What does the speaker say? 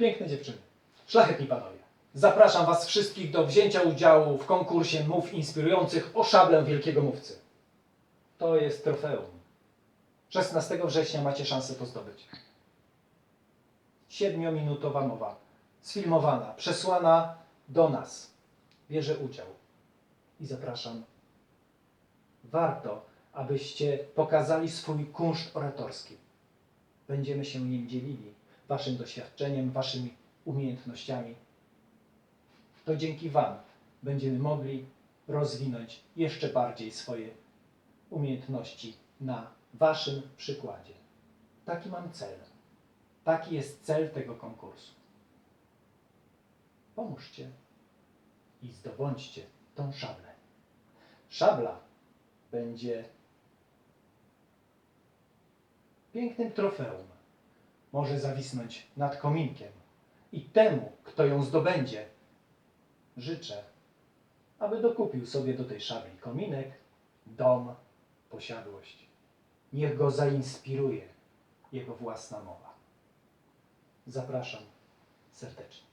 Piękne dziewczyny, szlachetni panowie. Zapraszam was wszystkich do wzięcia udziału w konkursie mów inspirujących o szablę wielkiego mówcy. To jest trofeum. 16 września macie szansę to zdobyć. Siedmiominutowa mowa, sfilmowana, przesłana do nas. Bierze udział. I zapraszam. Warto, abyście pokazali swój kunszt oratorski. Będziemy się nim dzielili, waszym doświadczeniem, waszymi umiejętnościami. To dzięki wam będziemy mogli rozwinąć jeszcze bardziej swoje umiejętności na waszym przykładzie. Taki mam cel. Taki jest cel tego konkursu. Pomóżcie i zdobądźcie tą szablę. Szabla będzie pięknym trofeum. Może zawisnąć nad kominkiem. I temu, kto ją zdobędzie, życzę, aby dokupił sobie do tej szabli kominek, dom, posiadłość. Niech go zainspiruje jego własna mowa. Zapraszam serdecznie.